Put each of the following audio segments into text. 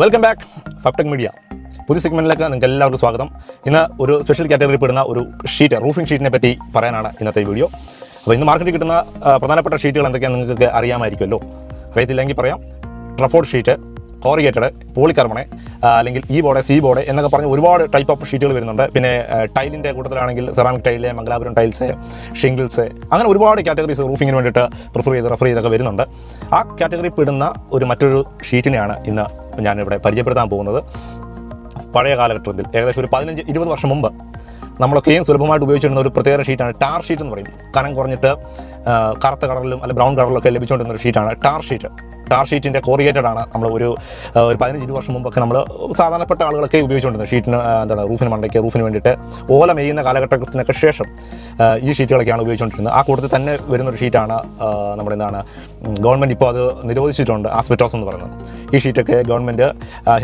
Welcome back ഫപ്ടെക് media പുതിയ സെഗ്മെന്റിലേക്ക് നിങ്ങൾക്ക് എല്ലാവർക്കും സ്വാഗതം. ഇന്ന് ഒരു സ്പെഷ്യൽ കാറ്റഗറി പെടുന്ന ഒരു ഷീറ്റ് റൂഫിംഗ് ഷീറ്റിനെ പറ്റി പറയാനാണ് ഇന്നത്തെ വീഡിയോ അപ്പോൾ ഇന്ന് മാർക്കറ്റിൽ കിട്ടുന്ന പ്രധാനപ്പെട്ട ഷീറ്റുകൾ എന്തൊക്കെയാണെന്ന് നിങ്ങൾക്ക് അറിയാമായിരിക്കുമല്ലോ. അറിയത്തില്ലെങ്കിൽ പറയാം. ട്രഫോർഡ് ഷീറ്റ് കോറിഗേറ്റഡ് പോളികാർബണേ അല്ലെങ്കിൽ ഈ ബോർഡ് സി ബോർഡ് എന്നൊക്കെ പറഞ്ഞ് ഒരുപാട് ടൈപ്പ് ഓഫ് ഷീറ്റുകൾ വരുന്നുണ്ട്. പിന്നെ ടൈലിന്റെ കൂട്ടത്തിലാണെങ്കിൽ ceramic tile Mangalapuram tiles shingles അങ്ങനെ ഒരുപാട് കാറ്റഗറീസ് റൂഫിങ്ങിന് വേണ്ടിയിട്ട് പ്രിഫർ ചെയ്ത് റെഫർ ചെയ്തൊക്കെ വരുന്നുണ്ട്. ആ കാറ്റഗറി പെടുന്ന ഒരു മറ്റൊരു ഷീറ്റിനെയാണ് ഇന്ന് ഞാനിവിടെ പരിചയപ്പെടുത്താൻ പോകുന്നത്. പഴയ കാലഘട്ടത്തിൽ ഏകദേശം ഒരു പതിനഞ്ച് ഇരുപത് വർഷം മുമ്പ് നമ്മളൊക്കെയും സുലഭമായിട്ട് ഉപയോഗിച്ചിരുന്ന ഒരു പ്രത്യേക ഷീറ്റാണ് ടാർ ഷീറ്റ് എന്ന് പറയും. കനം കുറഞ്ഞിട്ട് കറുത്ത കളറിലും അല്ലെങ്കിൽ ബ്രൗൺ കളറിലൊക്കെ ലഭിച്ചുകൊണ്ടിരുന്ന ഒരു ഷീറ്റാണ് ടാർ ഷീറ്റ് ടാർ ഷീറ്റിന്റെ കോറിയേറ്റഡ് ആണ് നമ്മൾ ഒരു ഒരു പതിനഞ്ച് വർഷം മുമ്പൊക്കെ നമ്മൾ സാധാരണപ്പെട്ട ആളുകളൊക്കെ ഉപയോഗിച്ചുകൊണ്ടിരുന്നത് ഷീറ്റിന് എന്താണ് റൂഫിന് മണ്ടയ്ക്ക് റൂഫിന് വേണ്ടിയിട്ട് ഓല മെയ്യുന്ന കാലഘട്ടത്തിനൊക്കെ ശേഷം ഈ ഷീറ്റുകളൊക്കെയാണ് ഉപയോഗിച്ചുകൊണ്ടിരുന്നത്. ആ കൂട്ടത്തിൽ തന്നെ വരുന്ന ഒരു ഷീറ്റാണ് നമ്മുടെ എന്താണ് ഗവൺമെന്റ് ഇപ്പോൾ അത് നിരോധിച്ചിട്ടുണ്ട് ആസ്പെറ്റോസ് എന്ന് പറയുന്നത്. ഈ ഷീറ്റൊക്കെ ഗവൺമെന്റ്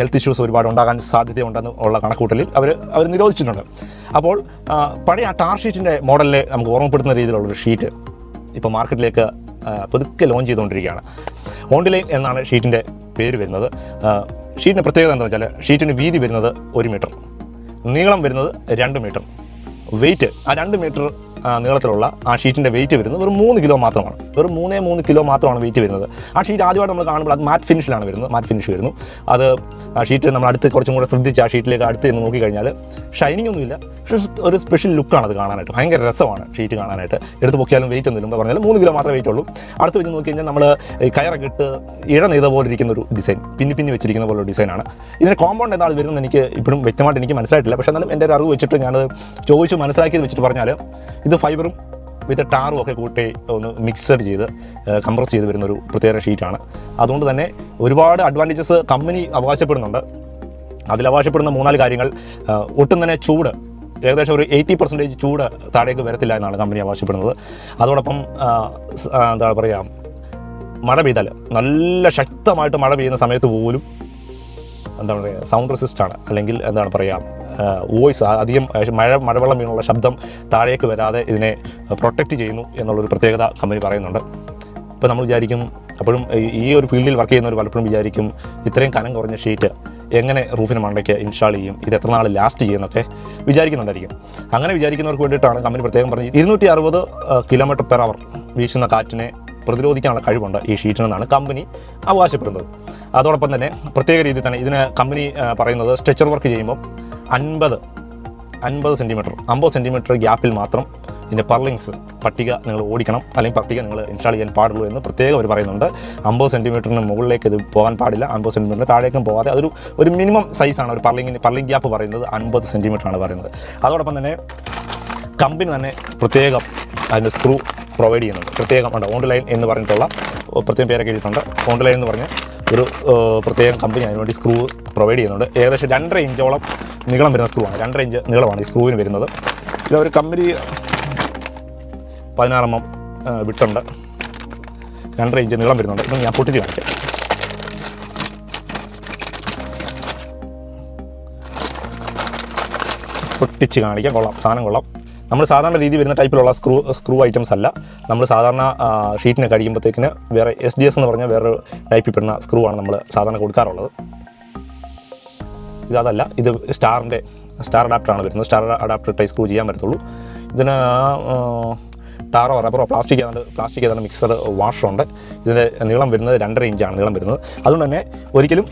ഹെൽത്ത് ഇഷ്യൂസ് ഒരുപാട് ഉണ്ടാകാൻ സാധ്യതയുണ്ടെന്ന് ഉള്ള കണക്കൂട്ടലിൽ അവർ അവർ നിരോധിച്ചിട്ടുണ്ട്. അപ്പോൾ പഴയ ആ ടാർ ഷീറ്റിന്റെ മോഡലിനെ നമുക്ക് ഓർമ്മപ്പെടുത്തുന്ന രീതിയിലുള്ളൊരു ഷീറ്റ് ഇപ്പോൾ മാർക്കറ്റിലേക്ക് പുതുക്കെ ലോഞ്ച് ചെയ്തുകൊണ്ടിരിക്കുകയാണ്. ഓൺലൈൻ എന്നാണ് ഷീറ്റിന്റെ പേര് വരുന്നത്. ഷീറ്റിന്റെ പ്രത്യേകത എന്താ വെച്ചാൽ ഷീറ്റിന് വീതി വരുന്നത് ഒരു മീറ്റർ. നീളം വരുന്നത് രണ്ട് മീറ്റർ. വെയിറ്റ് ആ രണ്ട് മീറ്റർ നീളത്തിലുള്ള ആ ഷീറ്റിന്റെ വെയിറ്റ് വരുന്നത് വെറും മൂന്ന് കിലോ മാത്രമാണ്. വെറും മൂന്നേ മൂന്ന് കിലോ മാത്രമാണ് വെയിറ്റ് വരുന്നത്. ആ ഷീറ്റ് ആദ്യമായിട്ട് നമ്മൾ കാണുമ്പോൾ അത് മാറ്റ് ഫിനിഷിലാണ് വരുന്നത്. മാറ്റ് ഫിനിഷ് വരുന്നു. അത് ആ ഷീറ്റ് നമ്മൾ അടുത്ത് കുറച്ചും കൂടെ ശ്രദ്ധിച്ച് ആ ഷീറ്റിലേക്ക് അടുത്ത് നിന്ന് നോക്കിക്കഴിഞ്ഞാൽ ഷൈനിങ് ഒന്നുമില്ല. പക്ഷേ ഒരു സ്പെഷ്യൽ ലുക്കാണ് അത് കാണാനായിട്ട്. ഭയങ്കര രസമാണ് ഷീറ്റ് കാണാനായിട്ട്. എടുത്ത് പൊക്കിയാലും വെയിറ്റ് ഒന്നുമില്ല പറഞ്ഞാൽ മൂന്ന് കിലോ മാത്രമേ വെയിറ്റ് ഉള്ളൂ. അടുത്ത് വെച്ച് നോക്കി കഴിഞ്ഞാൽ നമ്മൾ കയറൊക്കെ ഇട്ട് ഇഴ നെയ്ത പോലെ ഇരിക്കുന്ന ഒരു ഡിസൈൻ പിന്നി പിന്നി വെച്ചിരിക്കുന്ന പോലെ ഡിസൈനാണ് ഇതിന് കോമ്പൗണ്ട് എന്താണ് വരുന്നത് എനിക്ക് ഇപ്പോഴും വ്യക്തമായിട്ട് എനിക്ക് മനസ്സിലായിട്ടില്ല. പക്ഷേ എന്നാലും എന്റെ ഒരു അറിവ് വെച്ചിട്ട് ഞാനത് ചോദിച്ച് മനസ്സിലാക്കിയത് വെച്ചിട്ട് പറഞ്ഞാൽ ഇത് ഫൈബറും വിത്ത് ടാറും ഒക്കെ കൂട്ടി ഒന്ന് മിക്സഡ് ചെയ്ത് കംപ്രസ് ചെയ്ത് വരുന്ന ഒരു പ്രത്യേക ഷീറ്റാണ്. അതുകൊണ്ട് തന്നെ ഒരുപാട് അഡ്വാന്റേജസ് കമ്പനി അവകാശപ്പെടുന്നുണ്ട്. അതിൽ അവകാശപ്പെടുന്ന മൂന്നാൽ കാര്യങ്ങൾ ഒട്ടും തന്നെ ചൂട് ഏകദേശം ഒരു എയ്റ്റി പെർസെന്റേജ് ചൂട് താഴേക്ക് വരത്തില്ല എന്നാണ് കമ്പനി അവകാശപ്പെടുന്നത്. അതോടൊപ്പം എന്താ പറയുക മഴ പെയ്താൽ നല്ല ശക്തമായിട്ട് മഴ പെയ്യുന്ന സമയത്ത് പോലും എന്താണ് പറയുക സൗണ്ട് ആണ്. അല്ലെങ്കിൽ എന്താണ് പറയുക വോയിസ് അധികം മഴ മഴവെള്ളം വീണുള്ള ശബ്ദം താഴേക്ക് വരാതെ ഇതിനെ പ്രൊട്ടക്റ്റ് ചെയ്യുന്നു എന്നുള്ളൊരു പ്രത്യേകത കമ്പനി പറയുന്നുണ്ട്. ഇപ്പോൾ നമ്മൾ വിചാരിക്കും അപ്പോഴും ഈ- ഒരു ഫീൽഡിൽ വർക്ക് ചെയ്യുന്നവർ പലപ്പോഴും വിചാരിക്കും ഇത്രയും കനം കുറഞ്ഞ ഷീറ്റ് എങ്ങനെ റൂഫിന് മണ്ടയ്ക്ക് ഇൻസ്റ്റാൾ ചെയ്യും ഇത് എത്ര നാൾ ലാസ്റ്റ് ചെയ്യുമെന്നൊക്കെ വിചാരിക്കുന്നുണ്ടായിരിക്കും. അങ്ങനെ വിചാരിക്കുന്നവർക്ക് വേണ്ടിയിട്ടാണ് കമ്പനി പ്രത്യേകം പറഞ്ഞത് ഇരുന്നൂറ്റി അറുപത് കിലോമീറ്റർ പെർ അവർ വീശുന്ന കാറ്റിനെ പ്രതിരോധിക്കാനുള്ള കഴിവുണ്ട് ഈ ഷീറ്റിനെന്നാണ് കമ്പനി അവകാശപ്പെടുന്നത്. അതോടൊപ്പം തന്നെ പ്രത്യേക രീതിയിൽ തന്നെ ഇതിന് കമ്പനി പറയുന്നത് സ്ട്രെച്ചർ വർക്ക് ചെയ്യുമ്പോൾ അൻപത് അൻപത് സെന്റിമീറ്റർ അമ്പത് സെന്റിമീറ്റർ ഗ്യാപ്പിൽ മാത്രം ഇതിന്റെ പർലിങ്സ് പട്ടിക നിങ്ങൾ ഓടിക്കണം അല്ലെങ്കിൽ പട്ടിക നിങ്ങൾ ഇൻസ്റ്റാൾ ചെയ്യാൻ പാടുള്ളൂ എന്ന് പ്രത്യേകം അവർ പറയുന്നുണ്ട്. അമ്പത് സെന്റിമീറ്ററിന് മുകളിലേക്ക് ഇത് പോകാൻ പാടില്ല അമ്പത് സെന്റിമീറ്ററിന് താഴേക്കും പോകാതെ അതൊരു ഒരു മിനിമം സൈസാണ് ഒരു പർലിങ്ങിന് പർലിംഗ് ഗ്യാപ്പ് പറയുന്നത് അൻപത് സെന്റിമീറ്ററാണ് പറയുന്നത്. അതോടൊപ്പം തന്നെ കമ്പനി തന്നെ പ്രത്യേകം അതിന്റെ സ്ക്രൂ പ്രൊവൈഡ് ചെയ്യുന്നുണ്ട്. പ്രത്യേകം ഉണ്ട് ഓൺലൈൻ ലൈൻ എന്ന് പറഞ്ഞിട്ടുള്ള പ്രത്യേകം പേരൊക്കെ എഴുതിയിട്ടുണ്ട്. ഓൺലൈൻ എന്ന് പറഞ്ഞ ഒരു പ്രത്യേകം കമ്പനി അതിനുവേണ്ടി സ്ക്രൂ പ്രൊവൈഡ് ചെയ്യുന്നുണ്ട്. ഏകദേശം രണ്ടര ഇഞ്ചോളം നീളം വരുന്ന സ്ക്രൂ ആണ്. രണ്ടര ഇഞ്ച് നീളമാണ് ഈ സ്ക്രൂവിന് വരുന്നത്. ഇത് ഒരു കമ്പനി പതിനാറ് എം വിട്ടുണ്ട്. രണ്ടര ഇഞ്ച് നീളം വരുന്നുണ്ട്. ഇത് ഞാൻ പൊട്ടിച്ച് കാണിക്കാം. പൊട്ടിച്ച് കാണിക്കാം. കൊള്ളാം. സാധനം കൊള്ളാം. നമ്മൾ സാധാരണ രീതി വരുന്ന ടൈപ്പിലുള്ള സ്ക്രൂ സ്ക്രൂ ഐറ്റംസ് അല്ല. നമ്മൾ സാധാരണ ഷീറ്റിനെ കഴിയുമ്പോഴത്തേക്കിന് വേറെ എസ് ഡി എസ് എന്ന് പറഞ്ഞ വേറൊരു ടൈപ്പിൽ പെടുന്ന സ്ക്രൂ ആണ് നമ്മൾ സാധാരണ കൊടുക്കാറുള്ളത്. ഇതല്ല ഇത് സ്റ്റാറിന്റെ സ്റ്റാർ അഡാപ്റ്ററാണ് വരുന്നത്. സ്റ്റാർ അഡാപ്റ്റർ ടൈ സ്ക്രൂ ചെയ്യാൻ പറ്റത്തുള്ളൂ. ഇതിന് ടാറോ റബ്ബറോ പ്ലാസ്റ്റിക് ഏതാണ്ട് പ്ലാസ്റ്റിക് ഏതാണ്ട് മിക്സർ വാഷറുണ്ട്. ഇതിന്റെ നീളം വരുന്നത് രണ്ടര ഇഞ്ചാണ് നീളം വരുന്നത്. അതുകൊണ്ട് തന്നെ ഒരിക്കലും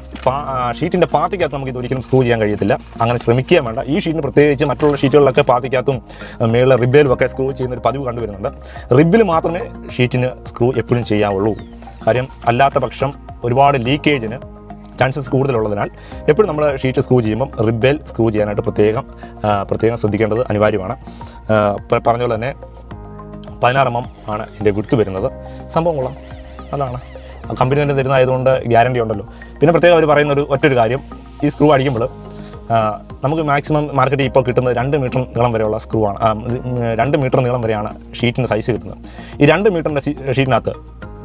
ഷീറ്റിന്റെ പാത്തിക്കകത്ത് നമുക്ക് ഇത് ഒരിക്കലും സ്ക്രൂ ചെയ്യാൻ കഴിയത്തില്ല. അങ്ങനെ ശ്രമിക്കുകയും വേണ്ട. ഈ ഷീറ്റിന് പ്രത്യേകിച്ച് മറ്റുള്ള ഷീറ്റുകളിലൊക്കെ പാത്തിക്കകത്തും മേളിലെ റിബേലും ഒക്കെ സ്ക്രൂ ചെയ്യുന്ന ഒരു പതിവ് കണ്ടുവരുന്നുണ്ട്. റിബിൽ മാത്രമേ ഷീറ്റിന് സ്ക്രൂ എപ്പോഴും ചെയ്യാവുള്ളൂ. കാര്യം അല്ലാത്ത പക്ഷം ഒരുപാട് ലീക്കേജിന് ചാൻസസ് കൂടുതലുള്ളതിനാൽ എപ്പോഴും നമ്മൾ ഷീറ്റ് സ്ക്രൂ ചെയ്യുമ്പം റിബേൽ സ്ക്രൂ ചെയ്യാനായിട്ട് പ്രത്യേകം പ്രത്യേകം ശ്രദ്ധിക്കേണ്ടത് അനിവാര്യമാണ്. പറഞ്ഞ പോലെ തന്നെ പതിനാറ് എം എം ആണ് ഇതിന്റെ വിടുത്ത് വരുന്നത്. സംഭവം കൊള്ളാം. അതാണ്. കമ്പനി തന്നെ തരുന്നതായതുകൊണ്ട് ഗ്യാരണ്ടി ഉണ്ടല്ലോ. പിന്നെ പ്രത്യേകം അവർ പറയുന്ന ഒരു ഒറ്റൊരു കാര്യം. ഈ സ്ക്രൂ അടിക്കുമ്പോൾ നമുക്ക് മാക്സിമം മാർക്കറ്റിൽ ഇപ്പോൾ കിട്ടുന്നത് രണ്ട് മീറ്റർ നീളം വരെയുള്ള സ്ക്രൂ ആണ്. രണ്ട് മീറ്റർ നീളം വരെയാണ് ഷീറ്റിന്റെ സൈസ് കിട്ടുന്നത്. ഈ രണ്ട് മീറ്ററിന്റെ ഷീറ്റിനകത്ത്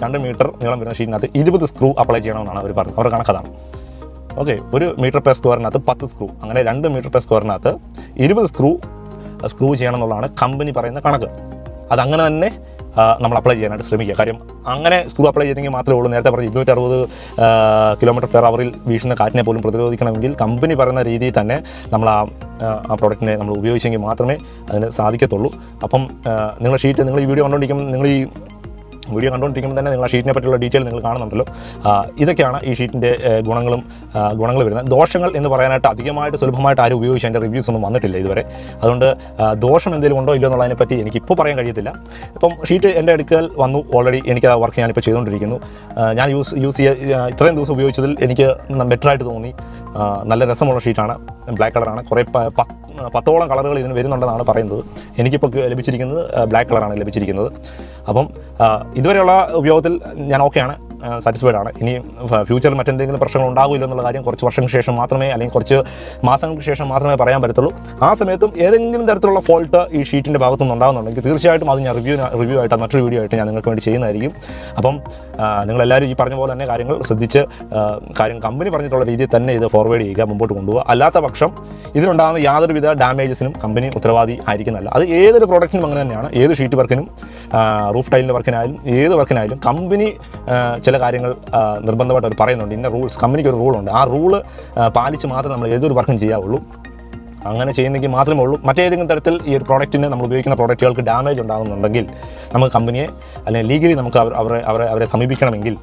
രണ്ട് മീറ്റർ നീളം വരുന്ന ഷീറ്റിനകത്ത് ഇരുപത് സ്ക്രൂ അപ്ലൈ ചെയ്യണമെന്നാണ് അവർ പറഞ്ഞത്. അവരുടെ കണക്കതാണ് ഓക്കെ ഒരു മീറ്റർ പെർ സ്ക്വയറിനകത്ത് പത്ത് സ്ക്രൂ അങ്ങനെ രണ്ട് മീറ്റർ പെർ സ്ക്വയറിനകത്ത് ഇരുപത് സ്ക്രൂ സ്ക്രൂ ചെയ്യണം എന്നുള്ളതാണ് കമ്പനി പറയുന്ന കണക്ക്. അതങ്ങനെ തന്നെ നമ്മൾ അപ്ലൈ ചെയ്യാനായിട്ട് ശ്രമിക്കുക. കാര്യം അങ്ങനെ സ്ക്രൂ അപ്ലൈ ചെയ്തെങ്കിൽ മാത്രമേ ഉള്ളൂ. നേരത്തെ പറഞ്ഞ ഇരുന്നൂറ്റി അറുപത് കിലോമീറ്റർ പെർ അവറിൽ വീഴുന്ന കാറ്റിനെ പോലും പ്രതിരോധിക്കണമെങ്കിൽ കമ്പനി പറയുന്ന രീതിയിൽ തന്നെ നമ്മൾ ആ, ആ പ്രോഡക്റ്റിനെ നമ്മൾ ഉപയോഗിച്ചെങ്കിൽ മാത്രമേ അതിന് സാധിക്കത്തുള്ളൂ. അപ്പം നിങ്ങളുടെ ഷീറ്റ് നിങ്ങൾ ഈ വീഡിയോ കണ്ടുകൊണ്ടിരിക്കുമ്പോൾ നിങ്ങൾ ഈ വീഡിയോ കണ്ടുകൊണ്ടിരിക്കുമ്പോൾ തന്നെ നിങ്ങൾ ആ ഷീറ്റിനെ പറ്റിയുള്ള ഡീറ്റെയിൽ നിങ്ങൾ കാണുന്നുണ്ടല്ലോ. ഇതൊക്കെയാണ് ഈ ഷീറ്റിന്റെ ഗുണങ്ങളും ഗുണങ്ങൾ വരുന്നത്. ദോഷങ്ങൾ എന്ന് പറയാനായിട്ട് അധികമായിട്ട് സുലഭമായിട്ട് ആരും ഉപയോഗിച്ച് അതിന്റെ റിവ്യൂസ് ഒന്നും വന്നിട്ടില്ല ഇതുവരെ. അതുകൊണ്ട് ദോഷം എന്തെങ്കിലും ഉണ്ടോ ഇല്ലയോ എന്നുള്ളതിനെ പറ്റി എനിക്ക് ഇപ്പോൾ പറയാൻ കഴിയത്തില്ല. ഇപ്പം ഷീറ്റ് എന്റെ അടുക്കൽ വന്നു. ഓൾറെഡി എനിക്ക് ആ വർക്ക് ഞാനിപ്പോൾ ചെയ്തുകൊണ്ടിരിക്കുന്നു. ഞാൻ യൂസ് യൂസ് ചെയ്യുക ഇത്രയും ദിവസം ഉപയോഗിച്ചതിൽ എനിക്ക് ബെറ്ററായിട്ട് തോന്നി. നല്ല രസമുള്ള ഷീറ്റാണ് ബ്ലാക്ക് കളറാണ് കുറേ പത്ത് പത്തോളം കളറുകൾ ഇതിന് വരുന്നുണ്ടെന്നാണ് പറയുന്നത്. എനിക്കിപ്പോൾ ലഭിച്ചിരിക്കുന്നത് ബ്ലാക്ക് കളറാണ് ലഭിച്ചിരിക്കുന്നത്. അപ്പം ഇതുവരെയുള്ള ഉപയോഗത്തിൽ ഞാൻ ഓക്കെയാണ് സാറ്റിസ്ഫൈഡ് ആണ്. ഇനി ഫ്യൂച്ചറിൽ മറ്റെന്തെങ്കിലും പ്രശ്നങ്ങൾ ഉണ്ടാവില്ല എന്നുള്ള കാര്യം കുറച്ച് വർഷങ്ങൾക്ക് ശേഷം മാത്രമേ അല്ലെങ്കിൽ കുറച്ച് മാസങ്ങൾക്ക് ശേഷം മാത്രമേ പറയാൻ പറ്റത്തുള്ളൂ. ആ സമയത്തും ഏതെങ്കിലും തരത്തിലുള്ള ഫോൾട്ട് ഈ ഷീറ്റിന്റെ ഭാഗത്തുനിന്ന് ഉണ്ടാകുന്നുണ്ടെങ്കിൽ തീർച്ചയായിട്ടും അത് ഞാൻ റിവ്യൂ റിവ്യൂ ആയിട്ട് മറ്റൊരു വീഡിയോ ആയിട്ട് ഞാൻ നിങ്ങൾക്ക് വേണ്ടി ചെയ്യുന്നതായിരിക്കും. അപ്പം നിങ്ങളെല്ലാവരും ഈ പറഞ്ഞ പോലെ തന്നെ കാര്യങ്ങൾ ശ്രദ്ധിച്ച് കാര്യം കമ്പനി പറഞ്ഞിട്ടുള്ള രീതിയിൽ തന്നെ ഇത് ഫോർവേഡ് ചെയ്യുക മുമ്പോട്ട് കൊണ്ടുപോകുക അല്ലാത്ത പക്ഷം ഇതിനുണ്ടാകുന്ന യാതൊരുവിധ ഡാമേജസിനും കമ്പനി ഉത്തരവാദി ആയിരിക്കുന്നതല്ല. അത് ഏതൊരു പ്രോഡക്റ്റിനും അങ്ങനെ തന്നെയാണ്. ഏത് ഷീറ്റ് വർക്കിനും റൂഫ് ടൈലിന്റെ വർക്കിനായാലും ഏത് വർക്കിനായാലും കമ്പനി ആ, ചില കാര്യങ്ങൾ നിർബന്ധമായിട്ട് അവർ പറയുന്നുണ്ട്. ഇന്ന റൂൾസ് കമ്പനിക്ക് ഒരു റൂളുണ്ട് ആ റൂൾ പാലിച്ച് മാത്രമേ നമ്മൾ ഏതൊരു വർക്കും ചെയ്യാവുള്ളൂ. അങ്ങനെ ചെയ്യുന്നെങ്കിൽ മാത്രമേ ഉള്ളൂ. മറ്റേതെങ്കിലും തരത്തിൽ ഈ ഒരു പ്രോഡക്റ്റിന് നമ്മൾ ഉപയോഗിക്കുന്ന പ്രോഡക്റ്റുകൾക്ക് ഡാമേജ് ഉണ്ടാകുന്നുണ്ടെങ്കിൽ നമുക്ക് കമ്പനിയെ അല്ലെങ്കിൽ ലീഗലി നമുക്ക് അവർ അവരെ അവരെ അവരെ സമീപിക്കണമെങ്കിൽ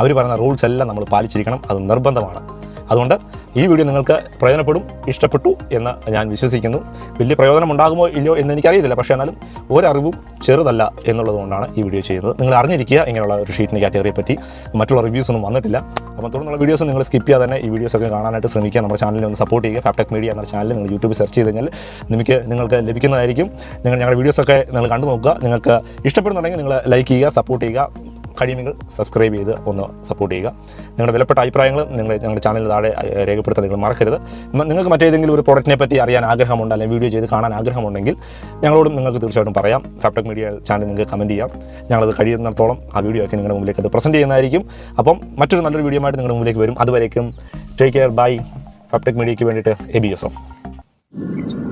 അവർ പറയുന്ന റൂൾസ് എല്ലാം നമ്മൾ പാലിച്ചിരിക്കണം. അത് നിർബന്ധമാണ്. അതുകൊണ്ട് ഈ വീഡിയോ നിങ്ങൾക്ക് പ്രയോജനപ്പെടും ഇഷ്ടപ്പെട്ടു എന്ന് ഞാൻ വിശ്വസിക്കുന്നു. വലിയ പ്രയോജനം ഉണ്ടാകുമോ ഇല്ലയോ എന്ന് എനിക്കറിയത്തില്ല. പക്ഷേ എന്നാലും ഒരറിവും ചെറുതല്ല എന്നുള്ളതുകൊണ്ടാണ് ഈ വീഡിയോ ചെയ്യുന്നത്. നിങ്ങൾ അറിഞ്ഞിരിക്കുക ഇങ്ങനെയുള്ള ഒരു ഷീറ്റിന്റെ കാറ്റഗറിയെ പറ്റി. മറ്റുള്ള റിവ്യൂസ് ഒന്നും വന്നിട്ടില്ല. അപ്പം തുടർന്നുള്ള വീഡിയോസ് നിങ്ങൾ സ്കിപ്പ് ചെയ്യാതെ തന്നെ ഈ വീഡിയോസൊക്കെ കാണാനായിട്ട് ശ്രമിക്കുക. നമ്മുടെ ചാനലിൽ ഒന്ന് സപ്പോർട്ട് ചെയ്യുക. ഫാപ്ടെക് മീഡിയ എന്ന ചാനൽ നിങ്ങൾ യൂട്യൂബ് സെർച്ച് ചെയ്ത് കഴിഞ്ഞാൽ നിങ്ങൾക്ക് നിങ്ങൾക്ക് ലഭിക്കുന്നതായിരിക്കും. നിങ്ങൾ ഞങ്ങളുടെ വീഡിയോസൊക്കെ നിങ്ങൾ കണ്ടു നോക്കുക നിങ്ങൾക്ക് ഇഷ്ടപ്പെടുന്നുണ്ടെങ്കിൽ നിങ്ങൾ ലൈക്ക് ചെയ്യുക സപ്പോർട്ട് ചെയ്യുക. കഴിയുമെങ്കിൽ സബ്സ്ക്രൈബ് ചെയ്ത് ഒന്ന് സപ്പോർട്ട് ചെയ്യുക. നിങ്ങളുടെ വിലപ്പെട്ട അഭിപ്രായങ്ങൾ നിങ്ങൾ ഞങ്ങളുടെ ചാനലിൽ താഴെ രേഖപ്പെടുത്താൻ നിങ്ങൾ മറക്കരുത്. നിങ്ങൾക്ക് മറ്റേതെങ്കിലും ഒരു പ്രോഡക്റ്റിനെ പറ്റി അറിയാൻ ആഗ്രഹമുണ്ട് അല്ലെങ്കിൽ വീഡിയോ ചെയ്ത് കാണാൻ ആഗ്രഹമുണ്ടെങ്കിൽ ഞങ്ങളോടും നിങ്ങൾക്ക് തീർച്ചയായിട്ടും പറയാം. ഫാപ്ടെക് മീഡിയ ചാനൽ നിങ്ങൾക്ക് കമന്റ് ചെയ്യാം. ഞങ്ങളത് കഴിയുന്നിടത്തോളം ആ വീഡിയോ ഒക്കെ നിങ്ങളുടെ മുമ്പിലേക്ക് അത് പ്രസന്റ് ചെയ്യുന്നതായിരിക്കും. അപ്പം മറ്റൊരു നല്ലൊരു വീഡിയോ ആയിട്ട് നിങ്ങളുടെ മുമ്പിലേക്ക് വരും. അതുവരേക്കും ടേക്ക് കെയർ ബൈ ഫാപ്ടെക് മീഡിയയ്ക്ക് വേണ്ടിയിട്ട് എ ബി എസ് എഫ്